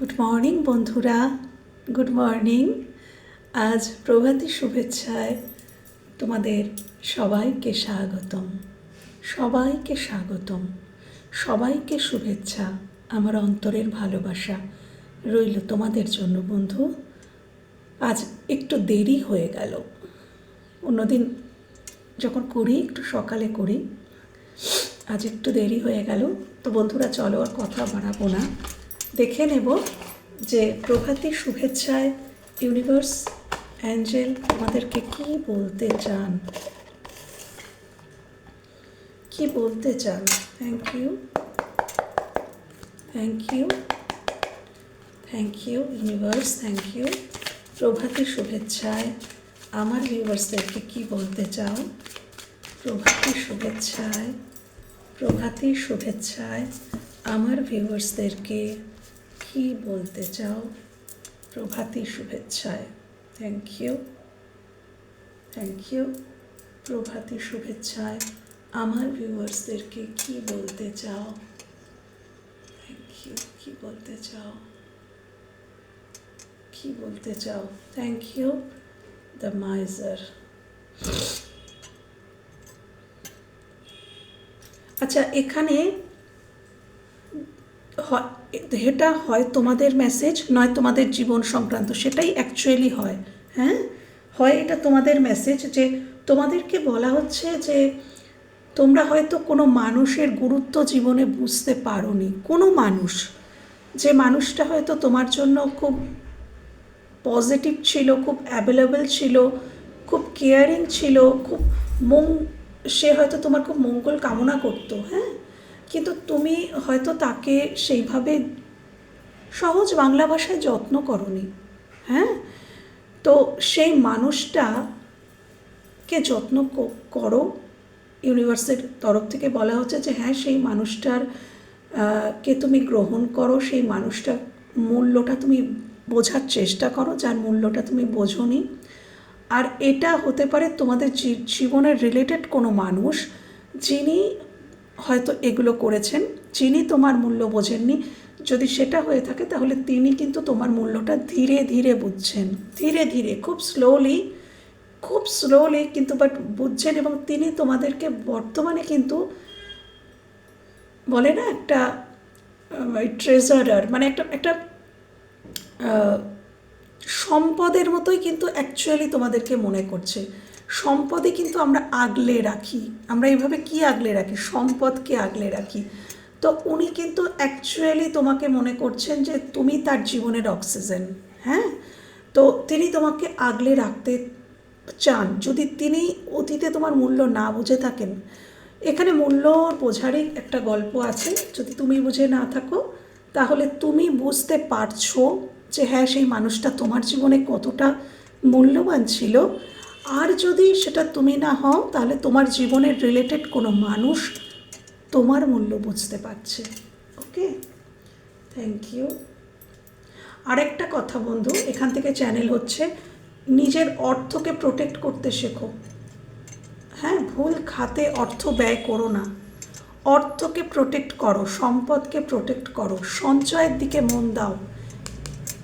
Good morning বন্ধুরা। Good morning আজ প্রভাতী শুভেচ্ছায় তোমাদের সবাইকে স্বাগতম। সবাইকে স্বাগতম। সবাইকে শুভেচ্ছা। আমার অন্তরের ভালোবাসা রইল তোমাদের জন্য, বন্ধু। আজ একটু দেরি হয়ে গেল। অন্যদিন যখন করি, একটু সকালে করি, আজ একটু দেরি হয়ে গেল। তো বন্ধুরা, চলো আর কথা বাড়াবো না। দেখে নেব যে প্রভাতী শুভেচ্ছায় ইউনিভার্স অ্যাঞ্জেল আমাদেরকে কি বলতে চান? কি বলতে চান? Thank you thank you thank you universe thank you প্রভাতী শুভেচ্ছায় আমার ভিউয়ার্সদেরকে কি বলতে চাও? প্রভাতী শুভেচ্ছায় প্রভাতী শুভেচ্ছায় আমার ভিউয়ার্সদেরকে কি বলতে চাও? প্রভাতী শুভেচ্ছায়। থ্যাংক ইউ থ্যাংক ইউ প্রভাতী শুভেচ্ছায়। আমার ভিউয়ার্সদেরকে কি বলতে চাও? থ্যাংক ইউ কি বলতে চাও? কি বলতে চাও? থ্যাংক ইউ দ্য মাইজার আচ্ছা এখানে হয়- এটা হয় তোমাদের মেসেজ নয় তোমাদের জীবন সংক্রান্ত, সেটাই অ্যাকচুয়ালি হয় হ্যাঁ? হয় এটা তোমাদের মেসেজ যে তোমাদেরকে বলা হচ্ছে যে তোমরা হয়তো কোনো মানুষের গুরুত্ব জীবনে বুঝতে পারো নি কোনো মানুষ, যে মানুষটা হয়তো তোমার জন্য খুব পজিটিভ ছিল, খুব অ্যাভেলেবেল ছিল, খুব কেয়ারিং ছিল, খুব মং সে হয়তো তোমার খুব মঙ্গল কামনা করতো হ্যাঁ? কিন্তু তুমি হয়তো তাকে সেইভাবে সহজ বাংলা ভাষায় যত্ন করনি হ্যাঁ? তো সেই মানুষটাকে যত্ন করো। ইউনিভার্সের তরফ থেকে বলা হচ্ছে যে হ্যাঁ সেই মানুষটার কে তুমি গ্রহণ করো, সেই মানুষটার মূল্যটা তুমি বোঝার চেষ্টা করো, যার মূল্যটা তুমি বোঝোনি। আর এটা হতে পারে তোমাদের জীবনের রিলেটেড কোনো মানুষ যিনি হয়তো এগুলো করেছেন, যিনি তোমার মূল্য বোঝেননি। যদি সেটা হয়ে থাকে, তাহলে তিনি কিন্তু তোমার মূল্যটা ধীরে ধীরে বুঝছেন। ধীরে ধীরে, খুব স্লোলি খুব স্লোলি কিন্তু বাট বুঝছেন এবং তিনি তোমাদেরকে বর্তমানে কিন্তু বলে না একটা ট্রেজারার মানে একটা একটা সম্পদের মতোই কিন্তু অ্যাকচুয়ালি তোমাদেরকে মনে করছে। সম্পদে কিন্তু আমরা আগলে রাখি। আমরা এইভাবে কি আগলে রাখি? সম্পদকে আগলে রাখি। তো উনি কিন্তু অ্যাকচুয়ালি তোমাকে মনে করছেন যে তুমি তার জীবনের অক্সিজেন হ্যাঁ? তো তিনি তোমাকে আগলে রাখতে চান। যদি তিনি অতীতে তোমার মূল্য না বুঝে থাকেন, এখানে মূল্য বোঝারই একটা গল্প আছে। যদি তুমি বুঝে না থাকো, তাহলে তুমি বুঝতে পারছ যে হ্যাঁ সেই মানুষটা তোমার জীবনে কতটা মূল্যবান ছিল। আর যদি সেটা তুমি না হও, তাহলে তোমার জীবনের রিলেটেড কোনো মানুষ তোমার মূল্য বুঝতে পারছে। ওকে থ্যাংক ইউ আরেকটা কথা বন্ধু, এখান থেকে চ্যানেল হচ্ছে, নিজের অর্থকে প্রোটেক্ট করতে শেখো। হ্যাঁ ভুল খাতে অর্থ ব্যয় করো না। অর্থকে প্রোটেক্ট করো, সম্পদকে প্রোটেক্ট করো, সঞ্চয়ের দিকে মন দাও।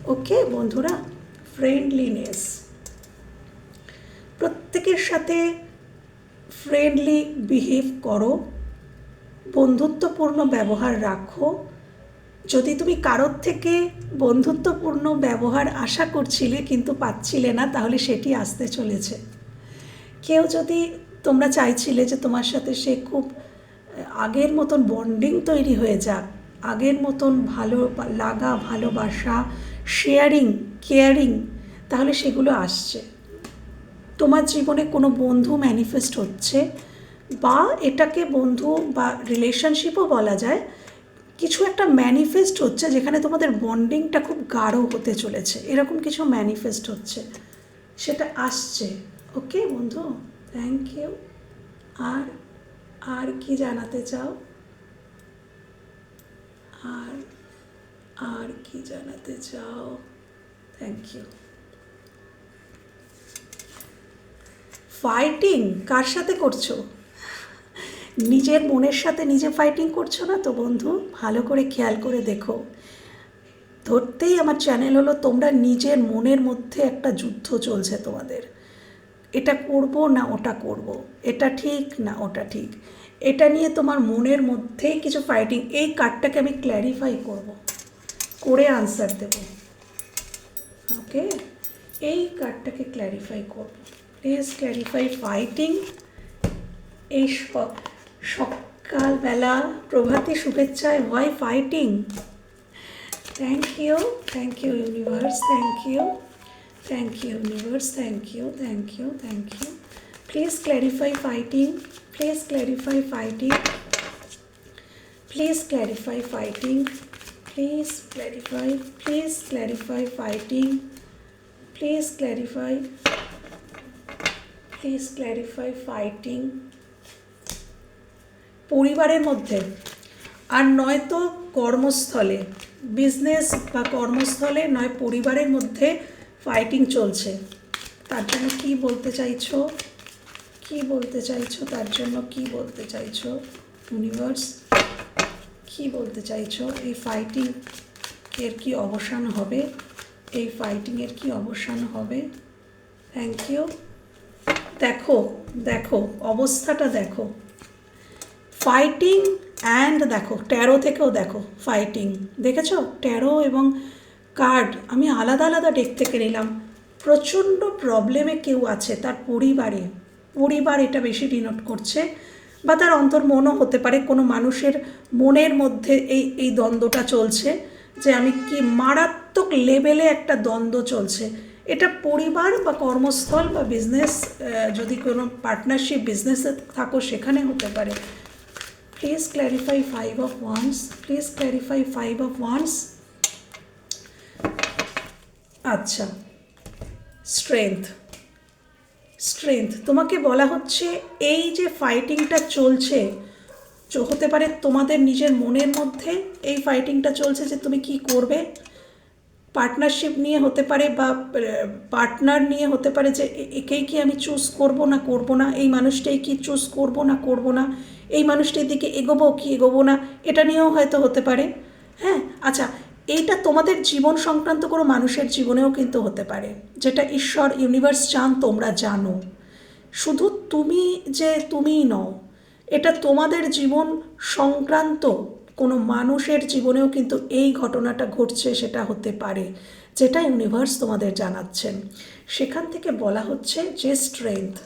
ওকে বন্ধুরা ফ্রেন্ডলিনেস প্রত্যেকের সাথে ফ্রেন্ডলি বিহেভ করো, বন্ধুত্বপূর্ণ ব্যবহার রাখো। যদি তুমি কারোর থেকে বন্ধুত্বপূর্ণ ব্যবহার আশা করছিলে কিন্তু পাচ্ছিলে না, তাহলে সেটি আসতে চলেছে। কেউ যদি তোমরা চাইছিলে যে তোমার সাথে সে খুব আগের মতন বন্ডিং তৈরি হয়ে যাক, আগের মতন ভালো লাগা, ভালোবাসা শেয়ারিং কেয়ারিং তাহলে সেগুলো আসছে। তোমার জীবনে কোনো বন্ধু ম্যানিফেস্ট হচ্ছে বা এটাকে বন্ধু বা রিলেশনশিপও বলা যায়, কিছু একটা ম্যানিফেস্ট হচ্ছে যেখানে তোমাদের বন্ডিংটা খুব গাঢ় হতে চলেছে। এরকম কিছু ম্যানিফেস্ট হচ্ছে। সেটা আসছে। ওকে বন্ধু? থ্যাংক ইউ আর আর কি জানাতে চাও? আর আর কি জানাতে চাও? থ্যাংক ইউ ফাইটিং কার সাথে করছ? নিজের মনের সাথে নিজে ফাইটিং করছ না তো বন্ধু? ভালো করে খেয়াল করে দেখো। ধরতেই আমার চ্যানেল হলো, তোমরা নিজের মনের মধ্যে একটা যুদ্ধ চলছে তোমাদের। এটা করব না ওটা করব? এটা ঠিক না ওটা ঠিক? এটা নিয়ে তোমার মনের মধ্যেই কিছু ফাইটিং এই কার্ডটাকে আমি ক্ল্যারিফাই করব। করে আনসার দেব। ওকে এই কার্ডটাকে ক্ল্যারিফাই করব। প্লিজ ক্ল্যারিফাই ফাইটিং এই সকালবেলা প্রভাতী শুভেচ্ছায় হয় fighting thank you thank you universe thank you thank you universe thank you thank you thank you please clarify fighting please clarify fighting please clarify fighting please clarify please clarify fighting please clarify please clarify fighting পরিবারের মধ্যে। আর নয়তো কর্মস্থলে। Business বা কর্মস্থলে নয়, পরিবারের মধ্যে fighting চলছে। তার জন্য কি বলতে চাইছো? কি বলতে চাইছো? তার জন্য কি বলতে চাইছো? ইউনিভার্স কি বলতে চাইছো? এই ফাইটিং এর কি অবসান হবে? এই ফাইটিংয়ের কি অবসান হবে? থ্যাংক ইউ দেখো দেখো, অবস্থাটা দেখো। ফাইটিং অ্যান্ড দেখো ট্যারো থেকেও দেখো ফাইটিং দেখেছ? ট্যারো এবং কার্ড আমি আলাদা আলাদা ডেক থেকে নিলাম। প্রচণ্ড প্রবলেমে কেউ আছে তার পরিবারে। পরিবার এটা বেশি ডিনোট করছে, বা তার অন্তর্মনও হতে পারে, কোনো মানুষের মনের মধ্যে এই এই দ্বন্দ্বটা চলছে, যে আমি কি মারাত্মক লেভেলে একটা দ্বন্দ্ব চলছে। এটা পরিবার বা কর্মস্থল বা বিজনেস যদি কোনো পার্টনারশিপ বিজনেসে থাকো সেখানে হতে পারে। Please clarify five of wands please clarify five of wands আচ্ছা স্ট্রেংথ স্ট্রেংথ তোমাকে বলা হচ্ছে এই যে ফাইটিংটা চলছে হতে পারে তোমাদের নিজের মনের মধ্যে এই ফাইটিংটা চলছে যে তুমি কি করবে পার্টনারশিপ নিয়ে হতে পারে বা পার্টনার নিয়ে হতে পারে যে একেই কি আমি চুজ করব না করব না? এই মানুষটাই কি চুজ করব না করব না? এই মানুষটির দিকে এগোবো কি এগোবো না? এটা নিয়েও হয়তো হতে পারে। হ্যাঁ? আচ্ছা এইটা তোমাদের জীবন সংক্রান্ত কোনো মানুষের জীবনেও কিন্তু হতে পারে। যেটা ঈশ্বর ইউনিভার্স চান, তোমরা জানো। শুধু তুমি যে, তুমিই নও, এটা তোমাদের জীবন সংক্রান্ত কোনো মানুষের জীবনেও কিন্তু এই ঘটনাটা ঘটছে, সেটা হতে পারে। যেটা ইউনিভার্স তোমাদের জানাচ্ছেন। সেখান থেকে বলা হচ্ছে যে স্ট্রেংথ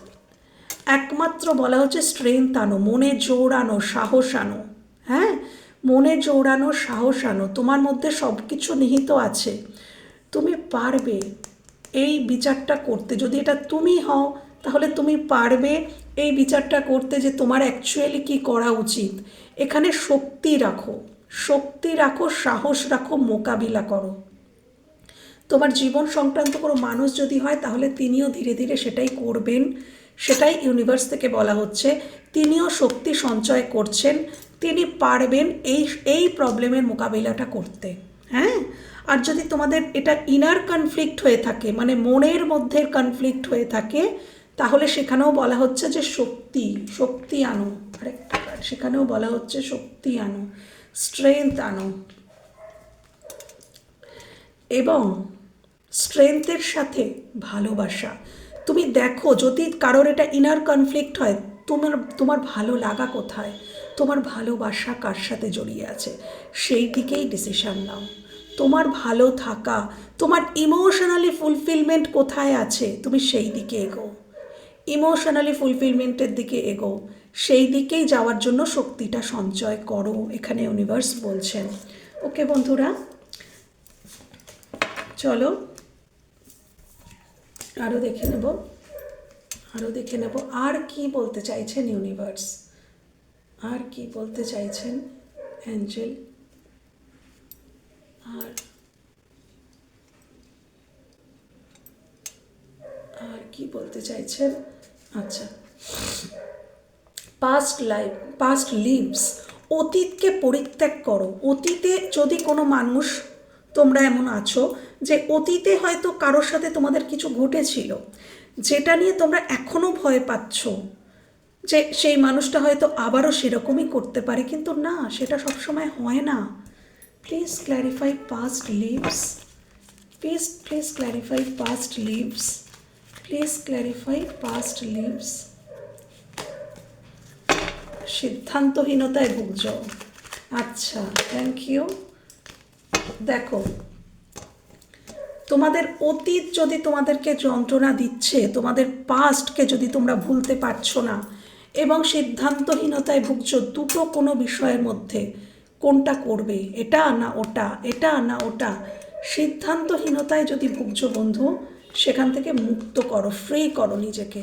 একমাত্র বলা হচ্ছে স্ট্রেংথ আনো, মনে জোর আনো সাহস আনো হ্যাঁ? মনে জোরানো সাহস আনো তোমার মধ্যে সব কিছু নিহিত আছে। তুমি পারবে এই বিচারটা করতে। যদি এটা তুমি হও, তাহলে তুমি পারবে এই বিচারটা করতে যে তোমার অ্যাকচুয়ালি কি করা উচিত, এখানে শক্তি রাখো শক্তি রাখো, সাহস রাখো, মোকাবিলা করো। তোমার জীবন সংক্রান্ত কোনো মানুষ যদি হয়, তাহলে তিনিও ধীরে ধীরে সেটাই করবেন। সেটাই ইউনিভার্স থেকে বলা হচ্ছে, তিনিও শক্তি সঞ্চয় করছেন, তিনি পারবেন এই এই প্রবলেমের মোকাবিলাটা করতে। হ্যাঁ? আর যদি তোমাদের এটা ইনার কনফ্লিক্ট হয়ে থাকে মানে মনের মধ্যে কনফ্লিক্ট হয়ে থাকে তাহলে সেখানেও বলা হচ্ছে যে শক্তি শক্তি আনো সেখানেও বলা হচ্ছে শক্তি আনো স্ট্রেংথ আনো। এবং স্ট্রেংথের সাথে ভালোবাসা। তুমি দেখো, যদি কারোর এটা ইনার কনফ্লিক্ট হয়, তোমার তোমার ভালো লাগা কোথায়? তোমার ভালোবাসা কার সাথে জড়িয়ে আছে? সেই দিকেই ডিসিশন নাও। তোমার ভালো থাকা, তোমার ইমোশনালি ফুলফিলমেন্ট কোথায় আছে? তুমি সেই দিকে এগো ইমোশনালি ফুলফিলমেন্টের দিকে এগো সেই দিকেই যাওয়ার জন্য শক্তিটা সঞ্চয় করো, এখানে ইউনিভার্স বলছেন। ওকে বন্ধুরা, চলো আরও দেখে নেব আরও দেখে নেব। আর কি বলতে চাইছেন ইউনিভার্স আর কি বলতে চাইছেন অ্যাঞ্জেল আর আর কি বলতে চাইছেন আচ্ছা। পাস্ট লাইফ পাস্ট লিভস অতীতকে পরিত্যাগ করো। অতীতে যদি কোনো মানুষ, তোমরা এমন আছো যে অতীতে হয়তো কারোর সাথে তোমাদের কিছু ঘটেছিল, যেটা নিয়ে তোমরা এখনও ভয় পাচ্ছ, যে সেই মানুষটা হয়তো আবারও সেরকমই করতে পারে, কিন্তু না, সেটা সবসময় হয় না। Please clarify past lives please please clarify past lives please clarify past lives সিদ্ধান্তহীনতায় ভুগছ আচ্ছা থ্যাংক ইউ দেখো, তোমাদের অতীত যদি তোমাদেরকে যন্ত্রণা দিচ্ছে, তোমাদের পাস্টকে যদি তোমরা ভুলতে পারছ না, এবং সিদ্ধান্তহীনতায় ভুগছ দুটো কোনো বিষয়ের মধ্যে, কোনটা করবে? এটা না ওটা, এটা না ওটা, সিদ্ধান্তহীনতায় যদি ভুগছ বন্ধু সেখান থেকে মুক্ত করো ফ্রি করো নিজেকে।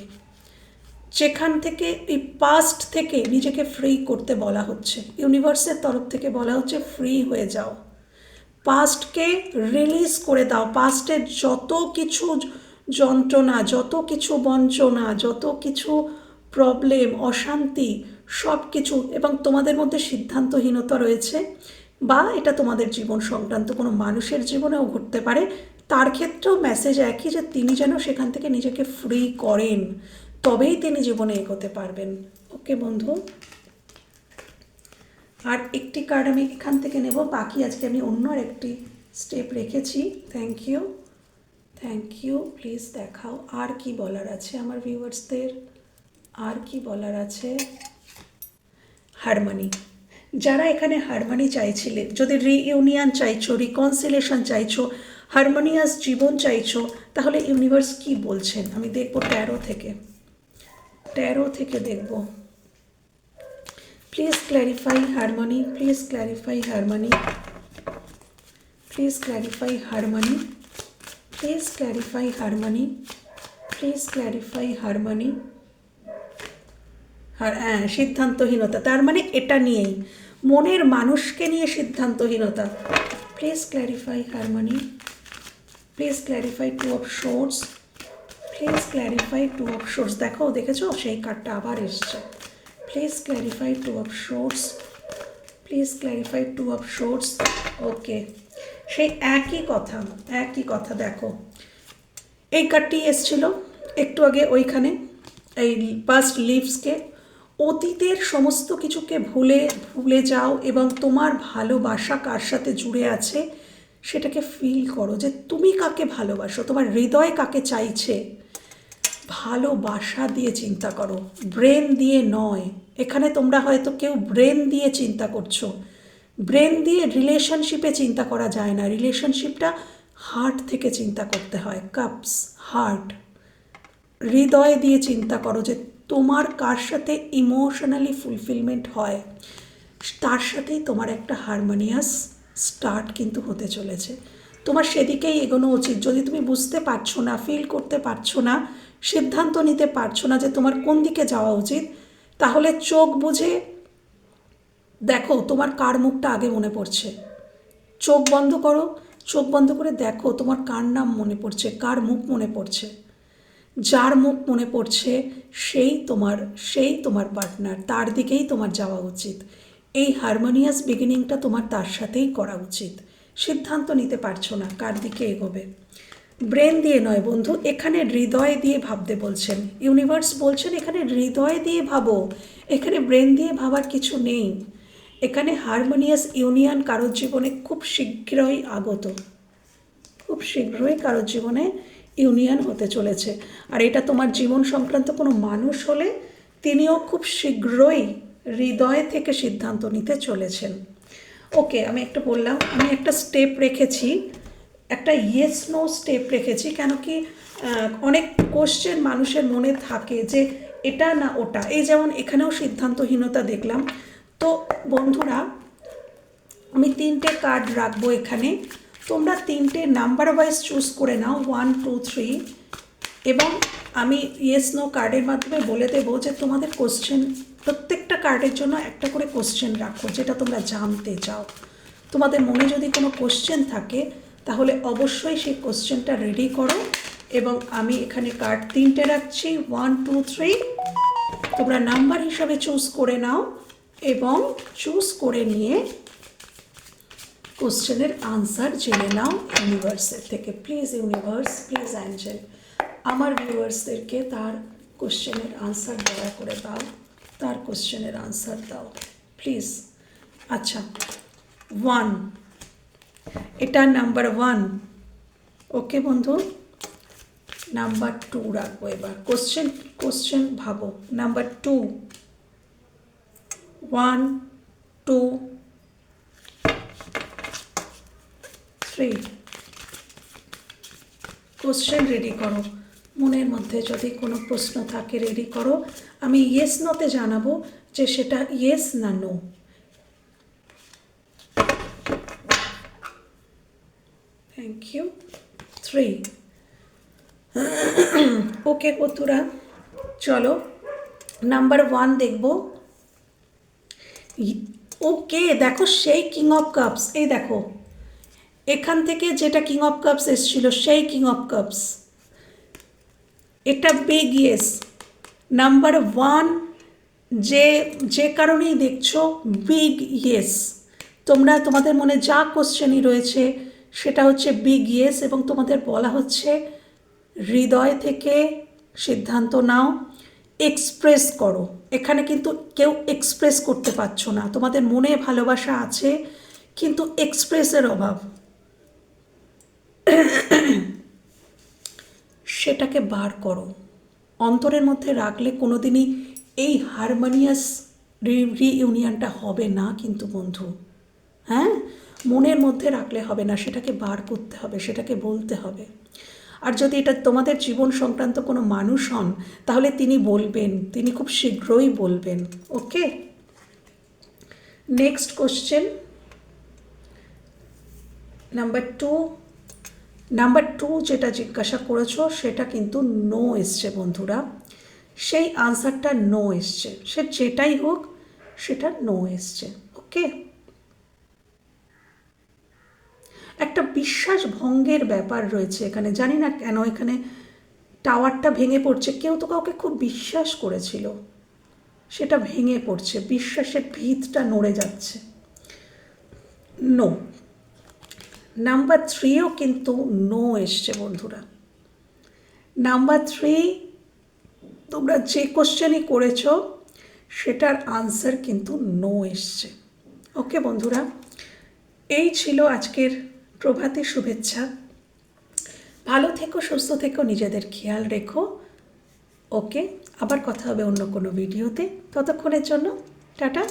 যেখান থেকে, এই পাস্ট থেকে নিজেকে ফ্রি করতে বলা হচ্ছে। ইউনিভার্সের তরফ থেকে বলা হচ্ছে ফ্রি হয়ে যাও। পাস্টকে রিলিজ করে দাও। পাস্টের যত কিছু যন্ত্রণা, যত কিছু বঞ্চনা, যত কিছু প্রবলেম অশান্তি সব কিছু এবং তোমাদের মধ্যে সিদ্ধান্তহীনতা রয়েছে বা এটা তোমাদের জীবন সংক্রান্ত কোনো মানুষের জীবনেও ঘটতে পারে তার ক্ষেত্রেও মেসেজ একই যে তিনি যেন সেখান থেকে নিজেকে ফ্রি করেন, তবেই তিনি জীবনে এগোতে পারবেন। ওকে বন্ধু? আর একটি কার্ড আমি এখান থেকে নেব, বাকি আজকে আমি অন্য একটি স্টেপ রেখেছি। Thank you thank you please দেখাও। আর কি বলার আছে আমার ভিউয়ার্সদের আর কি বলার আছে? হারমানি। যারা এখানে হারমানি চাইছিলে, যদি রিইউনিয়ন চাইছো রিকনসিলেশন চাইছো হারমোনিয়াস জীবন চাইছো, তাহলে ইউনিভার্স কি বলছেন আমি দেখব তেরো থেকে। তেরো থেকে দেখব। Please clarify harmony please clarify harmony please clarify harmony please clarify harmony please clarify harmony হ্যাঁ সিদ্ধান্তহীনতা, তার মানে এটা নিয়েই। মনের মানুষকে নিয়ে সিদ্ধান্তহীনতা। Please clarify harmony please clarify two of swords please clarify two of swords দেখো, দেখেছ? সেই কার্ডটা আবার এসছে। Please clarify two of swords please clarify two of swords okay সেই একই কথা একই কথা দেখো। এই কার্ডটি এসছিল একটু আগে ওইখানে, এই পাস্ট লিভসকে অতীতের সমস্ত কিছুকে ভুলে ভুলে যাও এবং তোমার ভালোবাসা কার সাথে জুড়ে আছে? সেটাকে ফিল করো যে তুমি কাকে ভালোবাসো, তোমার হৃদয় কাকে চাইছে? ভালোবাসা দিয়ে চিন্তা করো ব্রেন দিয়ে নয়। এখানে তোমরা হয়তো কেউ ব্রেন দিয়ে চিন্তা করছ। ব্রেন দিয়ে রিলেশনশিপে চিন্তা করা যায় না। রিলেশনশিপটা হার্ট থেকে চিন্তা করতে হয় কাপস হার্ট হৃদয় দিয়ে চিন্তা করো যে তোমার কার সাথে ইমোশনালি ফুলফিলমেন্ট হয়? তার সাথেই তোমার একটা হারমোনিয়াস স্টার্ট কিন্তু হতে চলেছে। তোমার সেদিকেই এগোনো উচিত। যদি তুমি বুঝতে পারছ না ফিল করতে পারছ না, সিদ্ধান্ত নিতে পারছ না যে তোমার কোন দিকে যাওয়া উচিত, তাহলে চোখ বুঝে দেখো তোমার কার মুখটা আগে মনে পড়ছে। চোখ বন্ধ করো, চোখ বন্ধ করে দেখো তোমার কার নাম মনে পড়ছে, কার মুখ মনে পড়ছে। যার মুখ মনে পড়ছে, সেই তোমার সেই তোমার পার্টনার তার দিকেই তোমার যাওয়া উচিত। এই হারমোনিয়াস বিগিনিংটা তোমার তার সাথেই করা উচিত। সিদ্ধান্ত নিতে পারছ না, কার দিকে এগোবে? ব্রেন দিয়ে নয় বন্ধু, এখানে হৃদয় দিয়ে ভাবতে বলছেন। ইউনিভার্স বলছেন, এখানে হৃদয় দিয়ে ভাবো। এখানে ব্রেন দিয়ে ভাবার কিছু নেই। এখানে হারমোনিয়াস ইউনিয়ন কারোর জীবনে খুব শীঘ্রই আগত। খুব শীঘ্রই কারোর জীবনে ইউনিয়ন হতে চলেছে। আর এটা তোমার জীবন সংক্রান্ত কোনো মানুষ হলে, তিনিও খুব শীঘ্রই হৃদয় থেকে সিদ্ধান্ত নিতে চলেছেন। ওকে, আমি একটা বললাম, আমি একটা স্টেপ রেখেছি, একটা ইয়েস নো স্টেপ রেখেছি, কেন কি অনেক কোশ্চেন মানুষের মনে থাকে যে এটা না ওটা। এই যেমন এখানেও সিদ্ধান্তহীনতা দেখলাম। তো বন্ধুরা, আমি তিনটে কার্ড রাখব এখানে। তোমরা তিনটে নাম্বার ওয়াইজ চুজ করে নাও ওয়ান টু থ্রি এবং আমি ইয়েস নো কার্ডের মাধ্যমে বলে দেবো যে তোমাদের কোশ্চেন প্রত্যেকটা কার্ডের জন্য একটা করে কোশ্চেন রাখো, যেটা তোমরা জানতে চাও। তোমাদের মনে যদি কোনো কোশ্চেন থাকে, তাহলে অবশ্যই সেই কোশ্চেনটা রেডি করো এবং আমি এখানে কার্ড তিনটে রাখছি ওয়ান টু থ্রি তোমরা নাম্বার হিসাবে চুজ করে নাও এবং চুজ করে নিয়ে কোশ্চেনের আনসার জেনে নাও ইউনিভার্সের থেকে। প্লিজ ইউনিভার্স প্লিজ অ্যাঞ্জেল আমার ভিউয়ার্সদেরকে তার কোশ্চেনের আনসার দয়া করে দাও। তার কোশ্চেনের আনসার দাও। প্লিজ আচ্ছা। ওয়ান এটা নাম্বার ওয়ান ওকে বন্ধু? নাম্বার টু রাখব এবার। কোশ্চেন কোশ্চেন ভাবো। Number two one two three question ready করো। মনের মধ্যে যদি কোনো প্রশ্ন থাকে রেডি করো। আমি ইয়েস নতে জানাব যে সেটা ইয়েস না no thank you three okay কতুরা চলো। নাম্বার ওয়ান দেখব। ওকে দেখো সেই কিং অফ কাপস এই দেখো এখান থেকে যেটা কিং অফ কাপস এসেছিল, সেই কিং অফ কাপস এটা বিগ ইয়েস নাম্বার ওয়ান যে যে কারণেই দেখছ বিগ ইয়েস তোমরা, তোমাদের মনে যা কোশ্চেনই রয়েছে, সেটা হচ্ছে বিগ ইয়েস এবং তোমাদের বলা হচ্ছে হৃদয় থেকে সিদ্ধান্ত নাও এক্সপ্রেস করো। এখানে কিন্তু কেউ এক্সপ্রেস করতে পারছ না। তোমাদের মনে ভালোবাসা আছে, কিন্তু এক্সপ্রেসের অভাব। সেটাকে বার করো। অন্তরের মধ্যে রাখলে কোনো দিনই এই হারমোনিয়াস রিইউনিয়নটা হবে না কিন্তু বন্ধু। হ্যাঁ? মনের মধ্যে রাখলে হবে না, সেটাকে বার করতে হবে, সেটাকে বলতে হবে। আর যদি এটা তোমাদের জীবন সংক্রান্ত কোনো মানুষ হন, তাহলে তিনি বলবেন, তিনি খুব শীঘ্রই বলবেন, okay? Next question number two number two যেটা জিজ্ঞাসা করেছ, সেটা কিন্তু নো এসছে বন্ধুরা। সেই আনসারটা নো এসছে। সে যেটাই হোক, সেটা নো এসছে। ওকে একটা বিশ্বাস ভঙ্গের ব্যাপার রয়েছে এখানে। জানি না কেন এখানে টাওয়ারটা ভেঙে পড়ছে। কেউ তো কাউকে খুব বিশ্বাস করেছিল। সেটা ভেঙে পড়ছে। বিশ্বাসের ভিতটা নড়ে যাচ্ছে। নো নাম্বার থ্রিও কিন্তু নো এসছে বন্ধুরা। নাম্বার থ্রি তোমরা যে কোশ্চেনই করেছ, সেটার আনসার কিন্তু নো এসছে। ওকে বন্ধুরা, এই ছিল আজকের প্রভাতী শুভেচ্ছা। ভালো থেকো, সুস্থ থেকো, নিজেদের খেয়াল রেখো। ওকে আবার কথা হবে অন্য কোনো ভিডিওতে ততক্ষণের জন্য, টাটা।